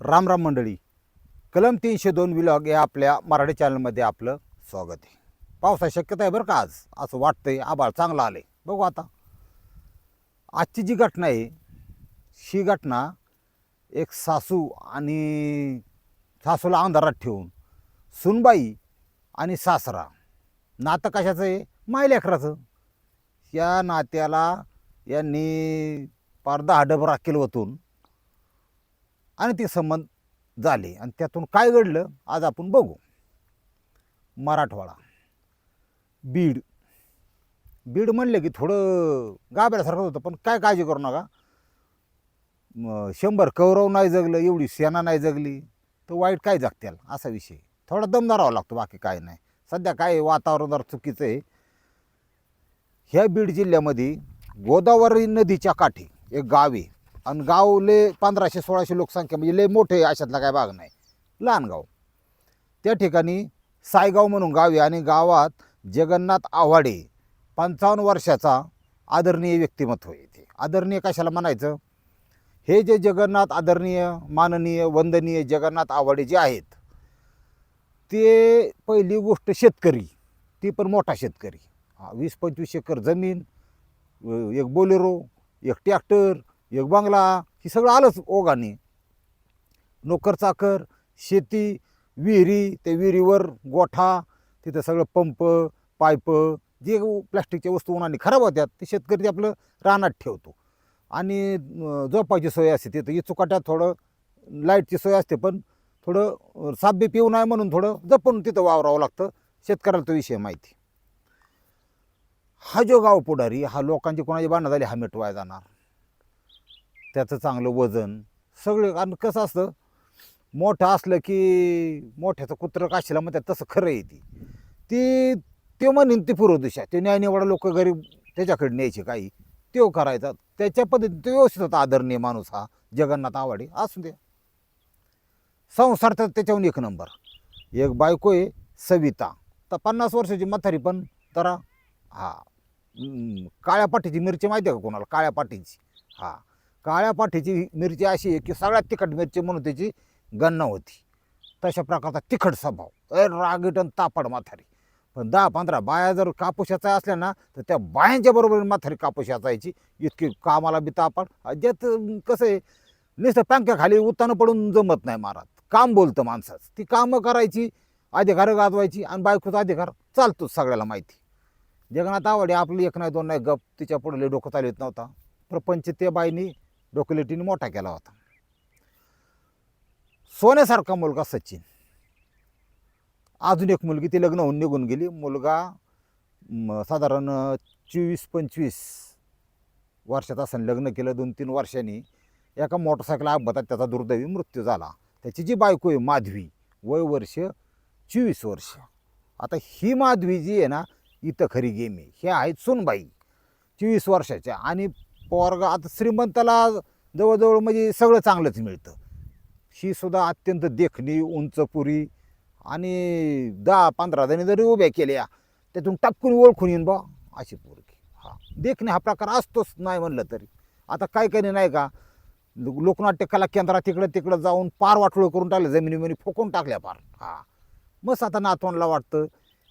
राम राम मंडळी. कलम तीनशे दोन विलॉग या आपल्या मराठी चॅनलमध्ये आपलं स्वागत आहे. पावसाची शक्यता आहे बरं का आज? असं वाटतंय. आबाळ चांगलं आहे बघू आता. आजची जी घटना आहे ही घटना एक सासू आणि सासूला अंधारात ठेवून सुनबाई आणि सासरा. नातं कशाचं आहे? मायलेकराचं या नात्याला यांनी पार दहा केलं होतून आणि ते संबंध झाले. आणि त्यातून काय घडलं आज आपण बघू. मराठवाडा. बीड. बीड म्हणलं की थोडं गाभऱ्यासारखं होतं पण काय काळजी करू नका. शंभर कौरव नाही जगलं एवढी सेना नाही जगली तर वाईट काय जगत्याल? असा विषय. थोडा दम धरावा लागतो बाकी काय नाही. सध्या काय आहे, वातावरण जर चुकीचं आहे. ह्या बीड जिल्ह्यामध्ये गोदावरी नदीच्या काठी एक गाव आहे. आणि गाव लय पंधराशे सोळाशे लोकसंख्या म्हणजे लय मोठे अशातला काय भाग नाही. लहान गाव. त्या ठिकाणी सायगाव म्हणून गाव आहे आणि गावात जगन्नाथ आव्हाडे पंचावन्न वर्षाचा आदरणीय व्यक्तिमत्व येते आदरणीय कशाला म्हणायचं? हे जे जगन्नाथ आदरणीय माननीय वंदनीय जगन्नाथ आव्हाडे जे आहेत ते पहिली गोष्ट शेतकरी ती पण मोठा शेतकरी. हा वीस पंचवीस एकर जमीन एक बोलेरो एक ट्रॅक्टर एक बंगला हे सगळं आलंच ओघाने. नोकर चाकर शेती विहिरी ते विहिरीवर गोठा तिथं सगळं पंप पाईप जे प्लॅस्टिकच्या वस्तू उन्हाने खराब होत्यात ते शेतकरी ते आपलं रानात ठेवतो. आणि जोपायची झोपायची सोय असते तिथं इचुकाट्यात थोडं लाईटची सोय असते पण थोडं साबी पिऊ नये म्हणून थोडं जपून तिथं वावरावं लागतं. शेतकऱ्याला तो विषय माहिती. हा जो गाव पुढारी हा लोकांची कोणाची बांधा झाली हा मिटवाय जाणार. त्याचं चांगलं वजन सगळं. आणि कसं असतं मोठं असलं की मोठ्याचं कुत्रं काशीला म्हणतात तसं खरं आहे ती. ती ते म्हणेन ती पूर्वदिशा ते न्यायनिवाडा लोक गरीब त्याच्याकडे न्यायचे काही. तो करायचा. त्याच्या पद्धतीने तो व्यवस्थित होता आदरणीय माणूस हा. जगन्नाथ आवाडे. असू द्या संसार तर त्याच्याहून एक नंबर. एक बायको आहे सविता. तर पन्नास वर्षाची म्हातारी पण तर हा काळ्या पाठीची मिरची माहिती आहे का कोणाला? काळ्या पाठीची. हा. काळ्या पाठीची मिरची अशी आहे की सगळ्यात तिखट मिरची म्हणून त्याची गणना होती. तशा प्रकारचा तिखट स्वभाव. ए रागीट आणि तापड माथारी पण दहा पंधरा बाया जर कापूस याचा असल्या ना तर त्या बायांच्या बरोबर माथारी कापूस याचायची इतकी कामाला बी तापड ज्यात कसं आहे नुसतं पँक्या खाली उत्तानं पडून जमत नाही महाराज काम बोलतं माणसाचं. ती कामं करायची अधिकार गाजवायची आणि बायकोचा अधिकार चालतोच सगळ्याला माहिती. जगन्नाथ आवडे आपली एक नाही दोन नाही गप तिच्या पुढे डोकं चालवत नव्हता. प्रपंच ते बाईनी डोकलेटीने मोठा केला होता. सोन्यासारखा मुलगा सचिन. अजून एक मुलगी ती लग्न होऊन निघून गेली. मुलगा साधारण चोवीस पंचवीस वर्षात असं लग्न केलं दोन तीन वर्षांनी. एका मोटरसायकल अपघातात त्याचा दुर्दैवी मृत्यू झाला. त्याची जी बायको आहे माधवी वय वर्ष चोवीस वर्ष. आता ही माधवी जी आहे ना इथं खरी गेम. आहे हे आहेत सोनबाई चोवीस वर्षाच्या. आणि पोरग आता श्रीमंताला जवळजवळ म्हणजे सगळं चांगलंच मिळतं. ही सुद्धा अत्यंत देखणी उंचपुरी आणि दहा पंधरा जणी जरी उभ्या केल्या त्यातून टपकून ओळखून येईन बा अशी पोरगी. हा. देखणे हा प्रकार असतोच नाही म्हणलं तरी. आता काय काही नाही का लोकनाट्य कला केंद्रात तिकडं तिकडं जाऊन पार वाटोळ करून टाकलं जमिनीमध्ये फुकून टाकल्या पार. हा. मस्त आता नातवंडला वाटतं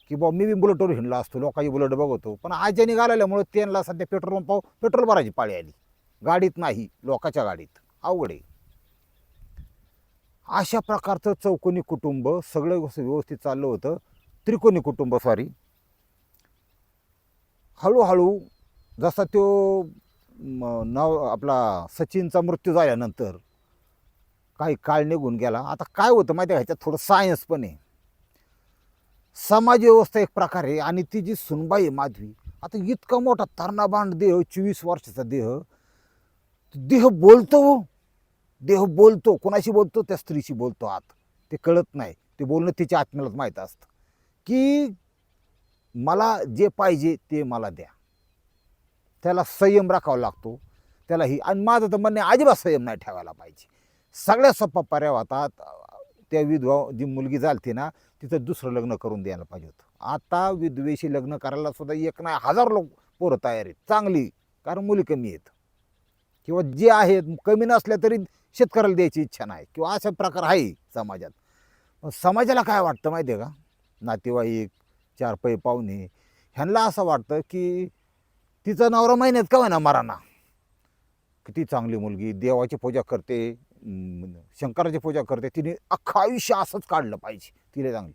की बा मी बी बुलेटवर हिंडला असतो लोकांची बुलेट बघतो. पण आज्याने घालवल्यामुळे त्यांना सध्या पेट्रोल पंपावर पेट्रोल भरायची पाळी आली. गाडीत नाही लोकाच्या गाडीत. अवघड आहे. अशा प्रकारचं चौकोनी कुटुंब सगळं व्यवस्थित व्यवस्थित चाललं होतं. त्रिकोणी कुटुंब सॉरी हळूहळू जसा तो म, नव आपला सचिनचा मृत्यू झाल्यानंतर काही काळ निघून गेला. आता काय होतं माहिती आहे ह्याच्यात थोडं सायन्स पण आहे. समाज व्यवस्था एक प्रकार आहे आणि ती जी सुनबाई आहे माधवी आता इतका मोठा तरणाबांड देह चोवीस वर्षाचा देह. देह बोलतो हो. देह बोलतो. कोणाशी बोलतो? त्या स्त्रीशी बोलतो आत. ते कळत नाही. ते बोलणं तिच्या आत्म्यालाच माहीत असतं. की मला जे पाहिजे ते मला द्या. त्याला संयम राखावा लागतो. त्याला ही आणि माझं तर म्हणणे अजिबात संयम नाही ठेवायला पाहिजे. सगळ्यात सोपा पर्याय होता त्या विधवा जी मुलगी झालती ना तिचं दुसरं लग्न करून द्यायला पाहिजे होतं. आता विद्वेषी लग्न करायला सुद्धा एक नाही हजार लोक पोरं तयार आहेत. चांगली कारण मुली कमी आहेत. किंवा जे आहेत कमी नसल्या तरी शेतकऱ्याला द्यायची इच्छा नाही. किंवा अशा प्रकार आहे समाजात. पण समाजाला काय वाटतं माहिती आहे का? नातेवाईक चार पै पाहुणे ह्यांना असं वाटतं की तिचा नवरा महिन्यात का होईना मराना किती चांगली मुलगी देवाची पूजा करते शंकराची पूजा करते. तिने अख्खं आयुष्य असंच काढलं पाहिजे. तिने चांगली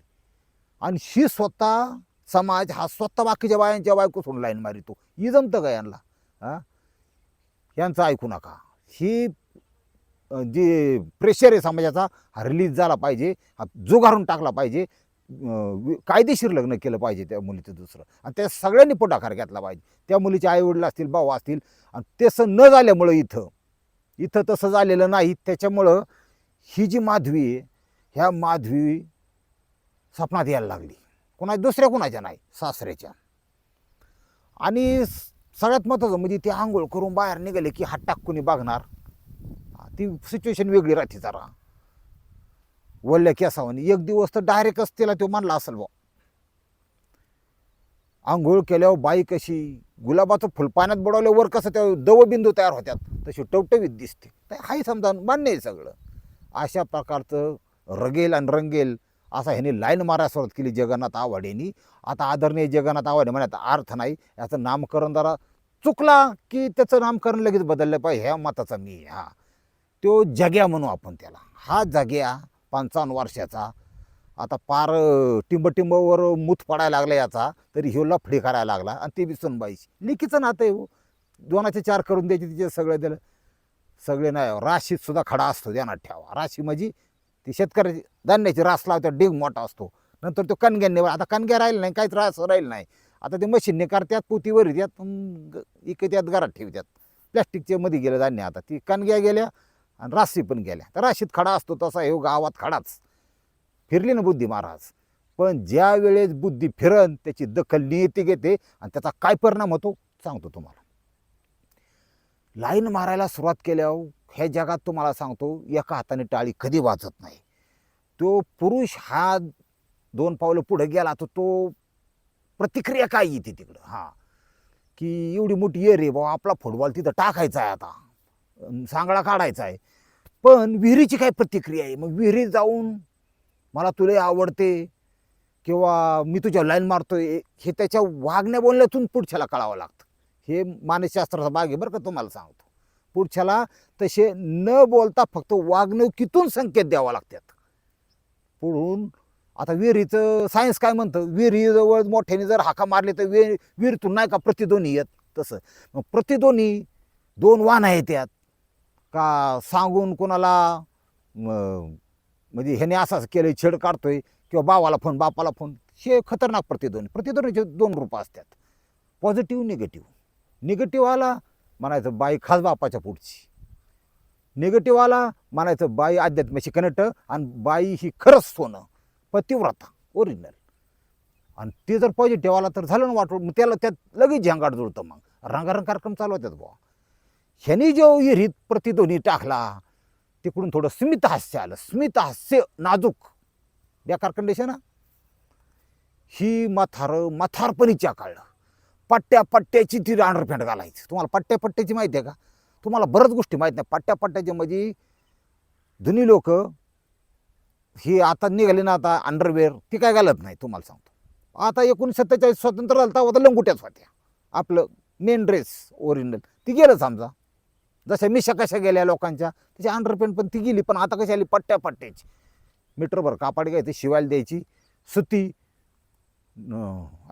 आणि ही स्वतः समाज हा स्वतः बाकीच्या बायांच्या बायको सोडून लाईन मारितो. ही जमतं का यांना? हां? यांचं ऐकू नका. ही जे जी प्रेशर आहे समाजाचा हा रिलीज झाला पाहिजे. हा जुगारून टाकला पाहिजे. कायदेशीर लग्न केलं पाहिजे त्या मुलीचं दुसरं. आणि त्या सगळ्यांनी पुढाकार घेतला पाहिजे. त्या मुलीचे आईवडील असतील भाऊ असतील. आणि तसं न झाल्यामुळं इथं इथं तसं झालेलं नाही. त्याच्यामुळं ही जी माधवी आहे ह्या माधवी स्वप्नात यायला लागली. कोणा दुसऱ्या कोणाच्या नाही सासऱ्याच्या. आणि सगळ्यात महत्त्वाचं म्हणजे ती आंघोळ करून बाहेर निघाले की हात टाकून बघणार? ती सिच्युएशन वेगळी राहते जरा. वल्ल्या केसावानी. एक दिवस तर डायरेक्टच तिला तो मानला असेल बा आंघोळ केल्यावर बाई कशी गुलाबाचं फुल पाण्यात बुडवल्यावर कसं त्या दवबिंदू तयार होत्यात तशी टवटवीत दिसते. तर हाही समजा मान्य आहे सगळं. अशा प्रकारचं रगेल आणि रंगेल असा ह्याने लाईन मारायला सुरुवात केली जगन्नाथ आव्हाडेंनी. आता आदरणीय जगन्नाथ आव्हाडे म्हणण्यात अर्थ नाही याचं नामकरण जरा चुकला की त्याचं नामकरण लगेच बदललं पाहिजे ह्या मताचा मी हा. तो जग्या म्हणू आपण त्याला. हा जग्या पंचावन्न वर्षाचा आता पार टिंब टिंबटिंबवर मूत पडायला लागला याचा तरी ह्यो लफडी करायला लागला आणि ते बी सुनबाईची. लिखीचं नातं आहे हो. दोनाचे चार करून द्यायचे तिचे सगळं दिलं. सगळे नाही हो, राशीत सुद्धा खडा असतो ध्यानात ठेवा. राशी म्हणजे ती शेतकऱ्याची धान्याची रास लावतो डिग मोठा असतो. नंतर तो कणग्यांनी आता कणग्या राहिलं नाही काहीच रास राहील नाही. आता ते मशीनने करतात पोतीवर येतात इकत्यात घरात ठेवतात. प्लॅस्टिकच्या मध्ये गेलं धान्य आता. ती कणग्या गेल्या आणि राशी पण गेल्या. तर राशीत खडा असतो तसा हे गावात खडाच. फिरली ना बुद्धी महाराज. पण ज्या वेळेस बुद्धी फिरन त्याची दखल नियती घेते आणि त्याचा काय परिणाम होतो? सांगतो तुम्हाला. लाईन मारायला सुरुवात केल्यावर ह्या जगात तुम्हाला सांगतो एका हाताने टाळी कधी वाजत नाही. तो पुरुष हा दोन पावलं पुढे गेला तर तो प्रतिक्रिया काय येते तिकडं? हां. की एवढी मोठी ये रे बाबा आपला फुटबॉल तिथं टाकायचा आहे आता. सांगडा काढायचा आहे. पण विहिरीची काय प्रतिक्रिया आहे? मग विहिरीत जाऊन मला तुला आवडते. किंवा मी तुझ्या लाईन मारतोय. हे त्याच्या वागण्या बोलण्यातून पुढच्याला कळावं लागतं. हे मानसशास्त्राचा भाग आहे बरं का तुम्हाला सांगतो. पुढच्याला तसे न बोलता फक्त वागणुकीतून संकेत द्यावा लागतात. पुढून आता विहिरीचं सायन्स काय म्हणतं? विहिरीजवळ मोठ्याने जर हाका मारले तर विहीर विहिरीतून नाही का प्रतिध्वनी येत? तसं. मग प्रतिध्वनी दोन वाहन आहेत त्यात. का सांगून कोणाला म्हणजे ह्याने असं असं केलं छेड काढतोय किंवा बावाला फोन बापाला फोन हे खतरनाक प्रतिध्वनी. प्रतिध्वनीचे दोन रूपं असतात. पॉझिटिव्ह निगेटिव्ह निगेटिव्ह आला म्हणायचं बाई खास बापाच्या पुढची. निगेटिव्ह आला म्हणायचं बाई अध्यात्माशी कनेक्ट आणि बाई ही खरंच सोनं पतिव्रता ओरिजिनल आणि ते जर पॉझिटिव्ह आला तर झालं ना वाटून मग त्याला त्यात लगेच झंगाट जुळतं मग. रंगारंग कार्यक्रम चालू होतात बुवा. ह्यानी जो विहिरीत प्रतिध्वनी टाकला तिकडून थोडं स्मित हास्य आलं. स्मित हास्य नाजूक. बेकार कंडिशन ही मथारं मथारपणीच्या काढलं पट्ट्या पट्ट्याची ती रानरफेंड घालायची. तुम्हाला पट्ट्या पट्ट्याची माहिती आहे का? तुम्हाला बऱ्याच गोष्टी माहीत नाही. पट्ट्या पट्ट्याची म्हणजे जुनी लोक ही आता निघाली ना आता अंडरवेअर ती काय घालत नाही तुम्हाला सांगतो. आता एकोणीसशे सत्तेचाळीस स्वातंत्र्य झालं तर लंगुट्याच होत्या. आपलं मेन ड्रेस ओरिजिनल ती गेलं समजा. जशा मिशा कशा गेल्या लोकांच्या त्याची अंडरपेंट पण ती गेली पण आता कशी आली? पट्ट्या पट्ट्याची मीटरभर कापड घ्यायची शिवायला द्यायची सुती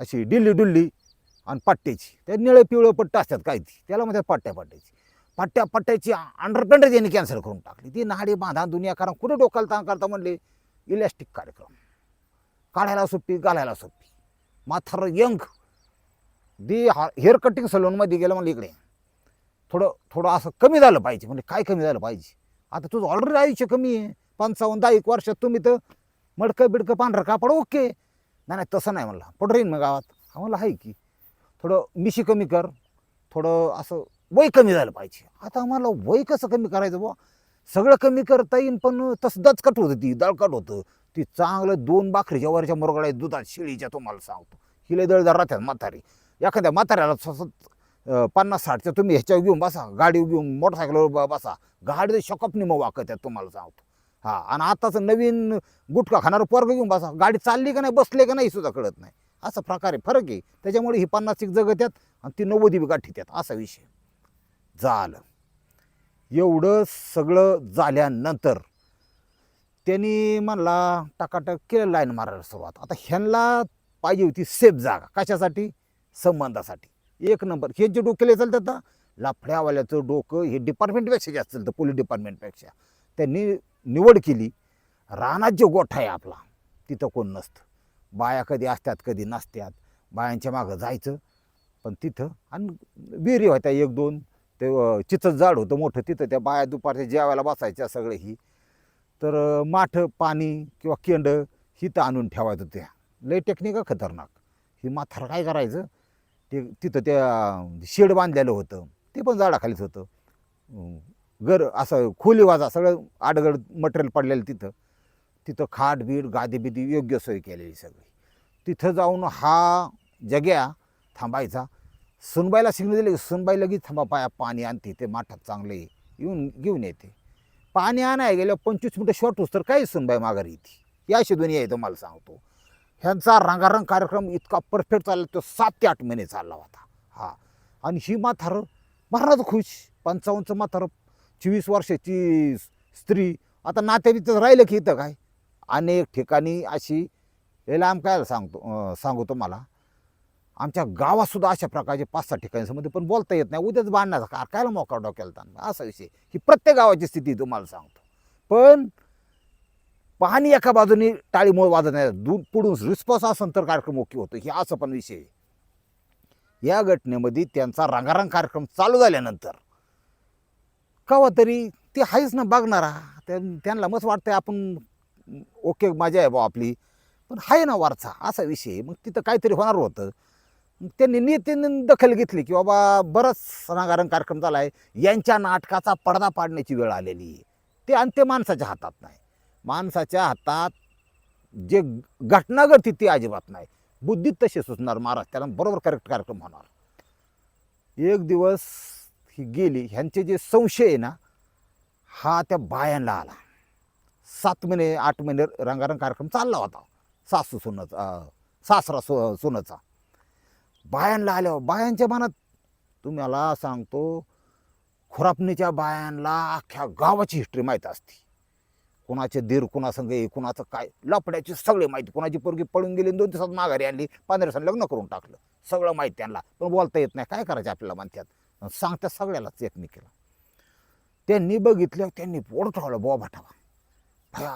अशी डिल्ली डुल्ली आणि पट्ट्याची. त्या निळे पिवळं पट्ट असतात काय ती? त्याला म्हणतात पट्ट्या पट्ट्याची पट्ट्या पट्ट्याची अंडरपेंट त्यांनी कॅन्सल करून टाकली. ती नाडी बांधा दुनिया कारण कुठे डोकायला ताण करता म्हणले? इलॅस्टिक कार्यक्रम. काढायला सोपी घालायला सोपी. माथार यंग. दी हा हेअर कटिंग सलूनमध्ये गेलं म्हणलं इकडे. थोडं थोडं असं कमी झालं पाहिजे. म्हणजे काय कमी झालं पाहिजे? आता तुझं ऑलरेडी आयुष्य कमी आहे. पंचावन्न दहा एक वर्षात तुम्ही तर मडकं बिडकं पांढरं कापड ओके नाही नाही तसं नाही म्हणलं. पड राहीन मग गावात. हा म्हणलं आहे की. थोडं मिशी कमी कर. थोडं असं वय कमी झालं पाहिजे. आता आम्हाला वय कसं कमी करायचं बुवा? सगळं कमी करता येईन पण तसं दचकट होतं ती दळकट होतं. ती चांगलं दोन बाकरीच्या वरच्या मुरगड्या दुधात शिळीच्या तुम्हाला सांगतो. हिले दळदार राहतात म्हातारी. एखाद्या म्हाताऱ्याला सतत पन्नास साठच्या तुम्ही ह्याच्यावर घेऊन बसा गाडी घेऊन मोटरसायकलवर ब- बसा. गाडी शकपनी मग वाकत आहेत तुम्हाला सांगतो. हा आणि आत्ताचं नवीन गुटखा खाणारं पोरग घेऊन बसा. गाडी चालली का नाही बसले का नाही सुद्धा कळत नाही. असा प्रकार आहे फरक आहे. त्याच्यामुळे ही पन्नास एक जगत आहेत आणि ती नव्वदी बी त्यात असा विषय. झालं. एवढं सगळं झाल्यानंतर त्यांनी म्हणला टकाटक केलं लाईन मारायला सुरुवात. आता ह्यांना पाहिजे होती सेफ जागा. कशासाठी? संबंधासाठी. एक नंबर. हे जे डोकेले चालतात ना लाफड्यावाल्याचं डोकं हे डिपार्टमेंटपेक्षा जास्त चालतं पोलीस डिपार्टमेंटपेक्षा त्यांनी निवड केली. रानात जे गोठा आहे आपला तिथं कोण नसतं. बाया कधी असतात कधी नसतात. बायांच्या मागं जायचं. पण तिथं आणि विहिरी होत्या एक दोन. ते अं, जाड झाड होतं मोठं. तिथं त्या बाया दुपारच्या जेवायला बसायच्या सगळं ही. तर माठ माठं पाणी किंवा केंड हिथं आणून ठेवायचं त्या. लय टेक्निक खतरनाक. ही माथार काय करायचं? ते तिथं त्या म्हणजे शेड बांधलेलं होतं. ते पण झाडाखालीच होतं. गर घर असं खोली वाजा सगळं आडगड मटेरियल पडलेलं तिथं. तिथं खाट बीड गादी बिदी योग्य सोय केलेली सगळी. तिथं जाऊन हा जग्या थांबायचा. सुनबाईला सिग्नल दिले की सुनबाई लगेच थांबा पाया पाणी आणते ते माठात चांगले येऊन घेऊन येते. पाणी आणाय गेलं पंचवीस मिनटं शॉर्ट होस तर काही सुनबाई माघारी येते. या दोन्ही आहे तुम्हाला सांगतो. ह्यांचा रंगारंग कार्यक्रम इतका परफेक्ट चालला तो सात ते आठ महिने चालला होता. हा. आणि ही म्हातारं महाराज खुश. पंचावन्नचं म्हातारं चोवीस वर्षाची स्त्री. आता नात्याबीतच राहिलं की इथं काय? अनेक ठिकाणी अशी याला लांब काय सांगतो सांगू तुम्हाला आमच्या गावातसुद्धा अशा प्रकारचे पाच सहा ठिकाणी पण बोलता येत नाही. उद्याच बांधण्याचा कार कायला मोकळा डोक्याला ताण? असा विषय. ही प्रत्येक गावाची स्थिती तुम्हाला सांगतो. पण पाणी एका बाजूने टाळीमुळे वाजत नाही. दूध पुढून रिस्पॉन्स असेल तर कार्यक्रम ओके होतो. हे असं पण विषय आहे. या घटनेमध्ये त्यांचा रंगारंग कार्यक्रम चालू झाल्यानंतर कवा तरी ते आहेच ना बघणारा. त्यां- त्यांना मस्त वाटतंय आपण ओके मजा आहे बा आपली. पण आहे ना वारसा असा विषय आहे. मग तिथं काहीतरी होणार होतं. त्यांनी नेत्याने दखल घेतली की बाबा बरंच रंगारंग कार्यक्रम झाला आहे यांच्या नाटकाचा पडदा पाडण्याची वेळ आलेली आहे. ते आणि ते माणसाच्या हातात नाही. माणसाच्या हातात जे घटना ती अजिबात नाही. बुद्धीत तसे सुचणार महाराज त्याला बरोबर करेक्ट कार्यक्रम होणार. एक दिवस ही गेली ह्यांचे जे संशय आहे ना हा त्या बायांना आला. सात महिने आठ महिने रंगारंग कार्यक्रम चालला होता. सासू सुनाचा सासरा सु सुनाचा. बायांना आल्यावर बायांच्या मनात तुम्हाला सांगतो खुरापणीच्या बायांना अख्ख्या गावाची हिस्ट्री माहीत असते. कुणाचे दीर कुणासंग ये कुणाचं काय? लपड्याची सगळी माहिती. कुणाची पोरगी पळून गेली दोन दिवसात माघारी आणली. पंधरा दिवसांनी लग्न करून टाकलं. सगळं माहिती त्यांना. पण बोलता येत नाही. काय करायचं आपल्याला म्हणतात? सांगतात सगळ्यालाच एकमेकीला त्यांनी बघितलं त्यांनी पोट ठेवलं बुवा भाटावा. भया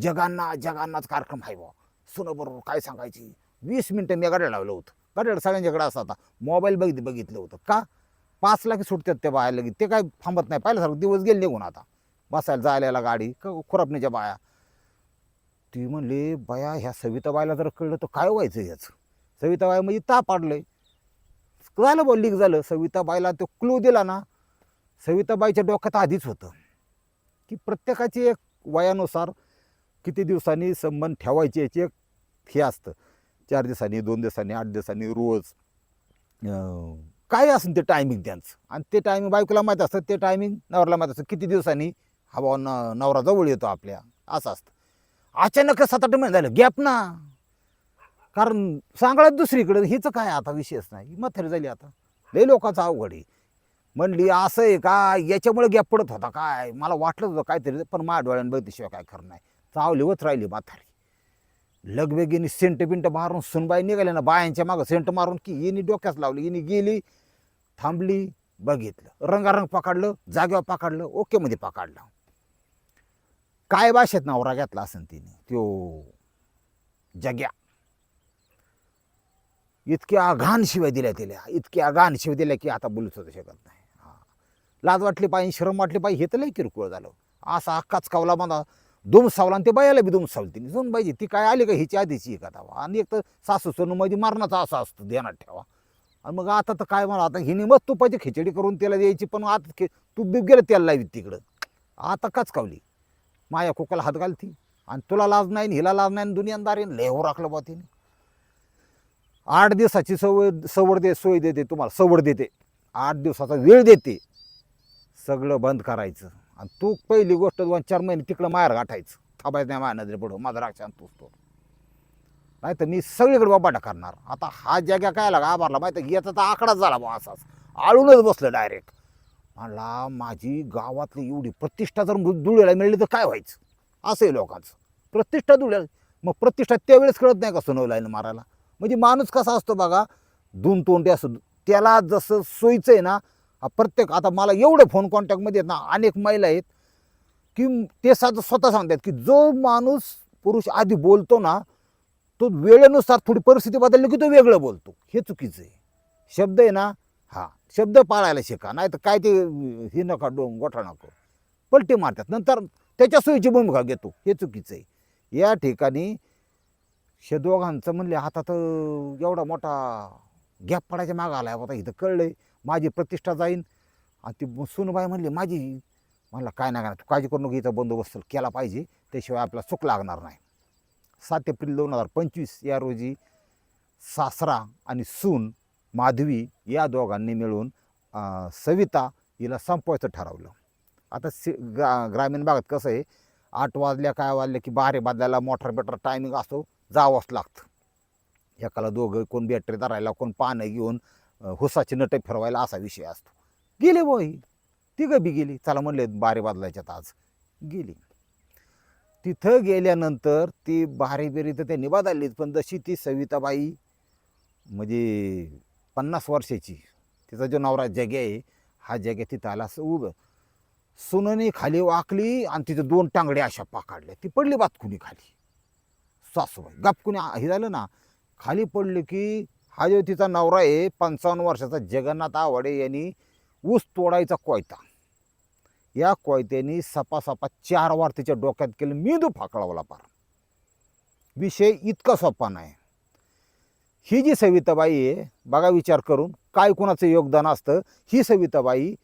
जगांना जगांनाच कार्यक्रम आहे बुवा. सुनं बरोबर काय सांगायची? वीस मिनटं मी गाड्या लावलं होतं. गाड्या सगळ्यांच्याकडे असं आता मोबाईल बघित बघितलं होतं. का? पाच लाख सुटतात त्या बाहेर लगेच. ते काय थांबत नाही. पाहिलं सारखं दिवस गेले निघून आता. बसायला जायला गाडी क खुरापणीच्या बाया. ती म्हणली बाया ह्या सविताबाईला जर कळलं तर काय व्हायचं याचं? सविताबाई म्हणजे ताप पाडलंय झालं बॉ लीक झालं. सविताबाईला तो क्लू दिला ना सविताबाईच्या डोक्यात आधीच होतं. की प्रत्येकाची एक वयानुसार किती दिवसांनी संबंध ठेवायचे याची एक हे असतं. चार दिवसांनी दोन दिवसांनी आठ दिवसांनी रोज. काय असेल ते टायमिंग त्यांचं. आणि ते टायमिंग बायकोला माहीत असतं ते टायमिंग नवऱ्याला माहीत असतं किती दिवसांनी हा बाबा न नवरा जवळ येतो आपल्या. असं असतं. अचानक सात आठ महिने झालं गॅप ना. कारण सांगळ्यात दुसरीकडे हिचं काय आता विशेष नाही. मथेर झाली आता. लई लोकांचं अवघड आहे. म्हणली असं आहे का? याच्यामुळे गॅप पडत होता काय? मला वाटलं होतं काहीतरी पण माझ्या डोळ्यानं बघितल्याशिवाय काय खरं नाही. चावली होत राहिली म्हातारी. लगबेगीने सेंट बिंट मारून सुनबाई निघाल्या ना बायांच्या मागं सेंट मारून की हिने डोक्यात लावली हिने गेली थांबली बघितलं. रंगारंग पकडलं जागेवर पकडलं ओके मध्ये पकडलं. काय भाषेत नवरा घेतला असेल तिने? त्यो जग्या. इतक्या घाण शिवाय दिल्या तिला. इतक्या घाण शिवाय दिल्या की आता बोलूच होतं शकत नाही. हा. लाज वाटली पाहिजे शरम वाटली पाहिजे हे तर लई किरकोळ झालं. असा अक्काच कावला मला दुम सावला आणि ते बायाला बी दुम सावली तिने. जाऊन पाहिजे ती काय आली का हिची आधीची एखादा आणि एक तर सासू सोनू मध्ये मारण्याचा असा असतो ध्यानात ठेवा. आणि मग आता तर काय मला आता हिने मग तुपाची खिचडी करून त्याला द्यायची पण आता तू तूप बीप गेलं त्याला लावी तिकडं. आता काच कावली? माया कुकाला हात घालती. आणि तुला लाज नाही आणि हिला लाज नाही आणि दुनियादारी लेहो राखलं बा तिने. आठ दिवसाची सवय सवड दे सोय देते तुम्हाला सवड देते. आठ दिवसाचा वेळ देते. सगळं बंद करायचं. आणि तू पहिली गोष्ट दोन चार महिने तिकडं माहेर गाठायचं. थांबायचं नाही माया नजरे पडू माझा राक्षान तूच तो नाही तर मी सगळीकडे बाबाटा करणार. आता हा जग्या काय लागा आभारला माहिती आहे, याचा तर आकडाच झाला बा असाच. आळूनच बसलं डायरेक्ट म्हणला माझी गावातली एवढी प्रतिष्ठा जर धुळ्याला मिळली तर काय व्हायचं? असं आहे लोकांचं. प्रतिष्ठा धुळ्याला मग प्रतिष्ठा त्यावेळेस कळत नाही का सोनवलाईनं मारायला? म्हणजे माणूस कसा असतो बघा दोन तोंडे असतो त्याला जसं सोयीचं आहे ना प्रत्येक आता मला एवढे फोन कॉन्टॅक्टमध्ये आहेत ना अनेक महिला आहेत की ते साधं स्वतः सांगतात की जो माणूस पुरुष आधी बोलतो ना तो वेळेनुसार थोडी परिस्थिती बदलली की तो वेगळं बोलतो. हे चुकीचं आहे शब्द आहे ना हा शब्द पाळायला शिका नाही तर काय ते हे नका डोंग गोठा नको. पलटी मारतात. नंतर त्याच्या सोयीची भूमिका घेतो. हे चुकीचं आहे या ठिकाणी शे दोघांचं म्हणले हातात एवढा मोठा गॅप पडायच्या मागं आहे आता इथं कळलं माझी प्रतिष्ठा जाईन. आणि ती सुनबाई म्हणली माझी. म्हणलं काय नाही करणार तू काळजी करू नको इथं बंदोबस्त केला पाहिजे. त्याशिवाय आपल्याला चूक लागणार नाही. सात एप्रिल दोन हजार पंचवीस या रोजी सासरा आणि सून माधवी या दोघांनी मिळून सविता हिला संपवायचं ठरवलं. आता सि ग्रा ग्रामीण भागात कसं आहे आठ वाजल्या काय वाजल्या की बारे बदलायला मोटर बेटर टायमिंग असतो जावंच लागतं. एकाला दोघं कोण बॅटरी धरायला कोण पानं घेऊन हुसाची नटे फिरवायला असा विषय असतो. गेले बोई तिघं बी गेली. चला म्हणले बारे बदलायच्यात आज. गेली. तिथं गेल्यानंतर ती बारी बिरी तर त्यांनी बदललीच पण जशी ती सविताबाई म्हणजे पन्नास वर्षाची. तिचा जो नवरा जगे आहे हा जगे तिथं आला असं उभं. सुननी खाली वाकली आणि तिचे दोन टांगडे अशा पाकाडल्या. ती पडली बातकुनी खाली. सासूबाई गपकुनी हे झालं ना खाली पडली की हा जो तिचा नवरा आहे पंचावन्न वर्षाचा जगन्नाथ आवडे यांनी ऊस तोडायचा कोयता. या कोयत्यानी सपा सपा चार वार तिच्या डोक्यात केलं मेंदू फाकळावला पार. विषय इतका सोपा नाही. ही जी सविताबाई आहे बघा विचार करून काय कुणाचं योगदान असतं ही सविताबाई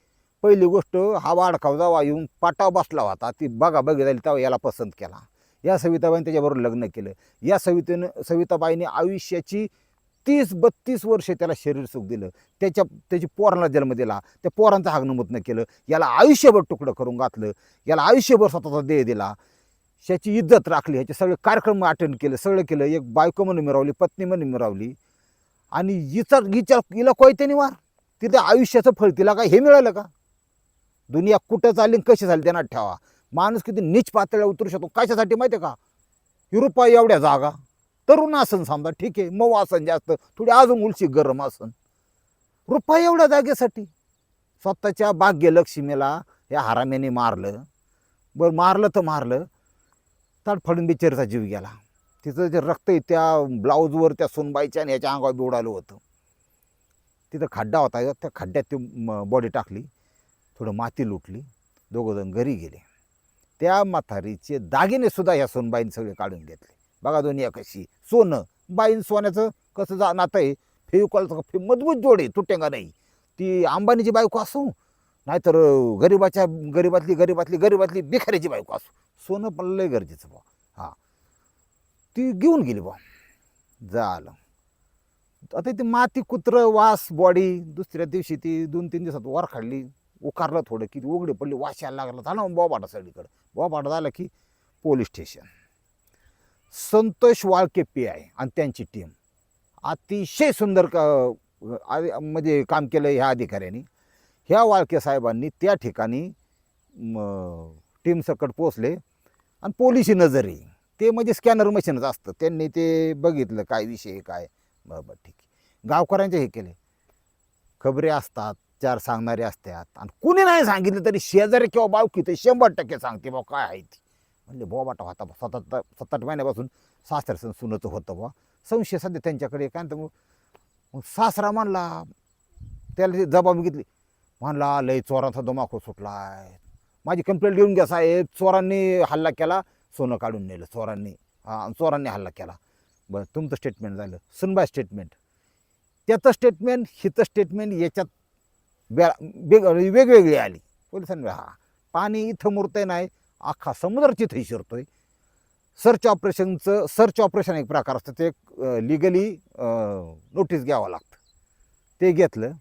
पहिली गोष्ट हा वाडखाव जावा येऊन पाटाव बसला होता ती बघा बघी झाली तेव्हा याला पसंत केला. या सविताबाईने त्याच्याबरोबर लग्न केलं. या सवितेनं सविताबाईने आयुष्याची तीस बत्तीस वर्ष त्याला शरीर सुख दिलं. त्याच्या त्याची पोरांना जन्म दिला. त्या पोरांचं हागणमुतनं केलं. याला आयुष्यभर तुकडं करून घातलं. याला आयुष्यभर स्वतःचा देह दिला. ह्याची इज्जत राखली ह्याचे सगळे कार्यक्रम अटेंड केले सगळं केलं. एक बायको म्हणून मिरावली पत्नी म्हणून मिरावली आणि हिचा हिच्या हिला कोयत्याने वार तिथे आयुष्याचं फळ तिला काय हे मिळालं का? दुनिया कुठं चालली आणि कशी झाली त्यांना ठेवा. माणूस किती नीच पातळीला उतरू शकतो. कशासाठी माहिती आहे का? युरोपा एवढ्या जागा. तरुण आसन समजा ठीक आहे. मऊ आसन जास्त. थोडी अजून उलशी गरम आसन रुपये एवढ्या जागेसाठी. स्वतःच्या भाग्यलक्ष्मीला या हराम्याने मारलं. बरं मारलं तर मारलं. तडफडून बिचारीचा जीव गेला. तिचं जे रक्त आहे त्या ब्लाऊजवर त्या सोनबाईच्या आणि याच्या अंगावर बिवडालं होतं. तिथं खड्डा होता त्या खड्ड्यात ती बॉडी टाकली थोडं माती लुटली दोघंजण घरी गेले. त्या म्हातारीचे दागिने सुद्धा ह्या सोनबाईने सगळे काढून घेतले. बघा दोन्ही कशी सोनं बाईन सोन्याचं कसं जा नातं आहे फेविकॉलचं फे मजबूत जोड आहे तुटेंगा नाही. ती अंबानीची बायको असू नाहीतर गरीबाच्या गरीबातली गरीबातली गरीबातली भिखाऱ्याची बायको असू. सोनं पण लय गरजेचं बा हां. ती घेऊन गेली बा झालं. आता ती माती कुत्रं वास बॉडी दुसऱ्या दिवशी ती दोन तीन दिवसात वर काढली उकारलं थोडं की ती उघडी पडली वास यायला लागला. झाला मग बोबाटा सगळीकडं. बोबाटा झाला की police station. Santosh Walke P I आणि त्यांची टीम अतिशय सुंदर का म्हणजे काम केलं ह्या अधिकाऱ्यांनी. ह्या वाळके साहेबांनी त्या ठिकाणी टीमसकट पोचले आणि पोलिसी नजरी ते म्हणजे स्कॅनर मशीनच असतं. त्यांनी ते बघितलं काय विषय काय? बरं बरं ठीक आहे. गावकऱ्यांचे हे केले. खबरे असतात चार सांगणारे असतात. आणि कुणी नाही सांगितलं तरी शेजारी किंवा बावकी ते शंभर टक्के सांगते बा काय आहे ती? म्हणजे बो बाटा होता बा सतत आठ सात आठ महिन्यापासून सासऱ्याचं सुनचं होतं बा संशय सध्या त्यांच्याकडे काय तर मग सासरा म्हणला त्याला ती जबाब घेतली. म्हणला लय चोरांचा धमाको सुटलाय. माझी कंप्लेंट घेऊन घ्या साहेब. चोरांनी हल्ला केला सोनं काढून नेलं चोरांनी. हां चोरांनी हल्ला केला. बरं तुमचं स्टेटमेंट झालं. सुनबाय स्टेटमेंट त्याचं स्टेटमेंट हिचं स्टेटमेंट याच्यात बे वेग वेगवेगळी आली. पोलिसांनी हा पाणी इथं मुरतंय नाही अख्खा समुद्र तिथंही शिरतोय. सर्च ऑपरेशनचं सर्च ऑपरेशन एक प्रकार असतं. ते लिगली नोटीस घ्यावं लागतं. ते घेतलं.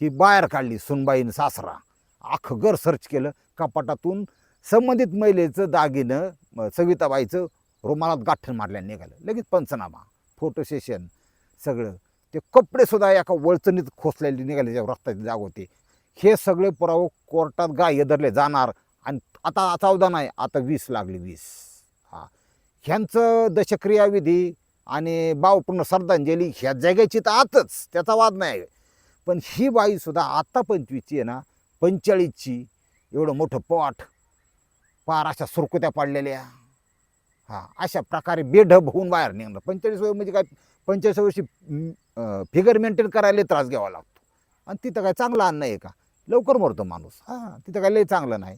ही बाहेर काढली सुनबाईनं सासरा. अख्खं घर सर्च केलं कपाटातून संबंधित महिलेचं दागिनं सविताबाईचं रुमालात गाठण मारल्याने निघालं. लगेच पंचनामा फोटो सेशन सगळं. ते कपडे सुद्धा एका वळचणीत खोसलेले निघाले ज्या रक्ताची जाग होती. हे सगळे पुरावे कोर्टात गाय धरले जाणार आणि आता चौदा नाही आता वीस लागली वीस. हा. ह्यांचं दशक्रियाविधी आणि बावपूर्ण श्रद्धांजली ह्या जगाची तर आतच त्याचा वाद नाही. पण ही बाईसुद्धा आत्ता पंचवीसची आहे ना पंचेचाळीसची एवढं मोठं पोट पार अशा सुरकुत्या पाडलेल्या. हां अशा प्रकारे बेढब होऊन बाहेर निघणं. पंचेचाळीस वय म्हणजे काय पंचेचाळीस वर्षी फिगर मेंटेन करायला त्रास घ्यावा लागतो. आणि तिथं काय चांगलं अन्न आहे का? लवकर मरतो माणूस. हां तिथं काय लय चांगलं नाही.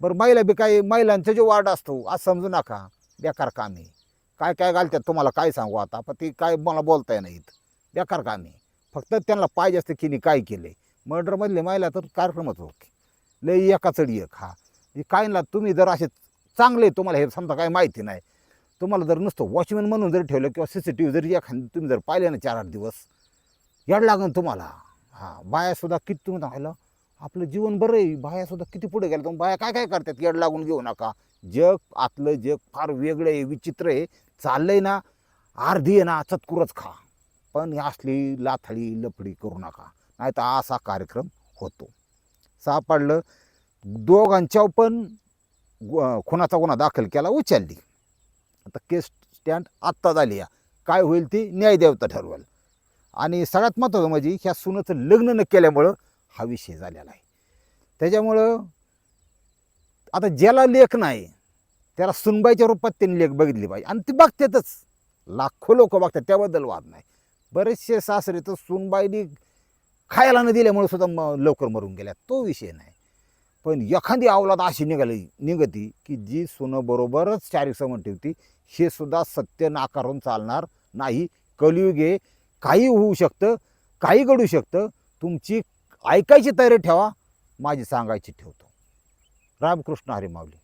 बरं महिला बी काही महिलांचा जो वार्ड असतो असं समजू नका. बेकार कामे. काय काय घालतात तुम्हाला काय सांगू आता? पण ते काय मला बोलता नाहीत बेकार कामे. फक्त त्यांना पाहिजे असतं की काय केलं आहे मर्डरमधले माहिला तर कार्यक्रमच ओके लय एका चढी एक हा. काय ना तुम्ही जर असे चांगले तुम्हाला हे समजा काय माहिती नाही. तुम्हाला जर नुसतं वॉचमॅन म्हणून जरी ठेवलं किंवा सी सी टी व्ही जरी एखादी तुम्ही जर पाहिले ना चार आठ दिवस याड लागन तुम्हाला. हां बायासुद्धा किती तुम्ही राहिलं? आपलं जीवन बरं आहे. बायासुद्धा किती पुढे गेलं तुम्ही? बाया काय काय करतात? येड लागून घेऊ नका. जग आतलं जग फार वेगळं आहे विचित्र आहे. चाललं आहे ना अर्धी आहे ना चतकुरच खा. पण असली लाथळी लफडी करू नका. नाही तर असा कार्यक्रम होतो. सापडलं. दोघांच्यावर पण खुनाचा गुन्हा दाखल केला उचलली. आता केस स्टँड आत्ता झाली या. काय होईल ती न्यायदेवता ठरवेल. आणि सगळ्यात महत्त्वाचं म्हणजे ह्या सुनाचं लग्न न केल्यामुळं हा विषय झालेला आहे. त्याच्यामुळं आता ज्याला लेख नाही त्याला सुनबाईच्या रूपात त्यांनी लेख बघितली पाहिजे. आणि ती बघतातच. लाखो लोक बघतात त्याबद्दल वाद नाही. बरेचसे सासरे तर सुनबाईनी खायला न दिल्यामुळे सुद्धा म लवकर मरून गेल्या. तो विषय नाही. पण एखादी अवलाद अशी निघाली निघती की जी सुनं बरोबरच चारिक समन ठेवती हे सुद्धा सत्य नाकारून चालणार नाही. कलियुग हे काही होऊ शकतं काही घडू शकतं. तुमची ऐकायची तयारी ठेवा. माझी सांगायची ठेवतो. रामकृष्ण हरी माऊली.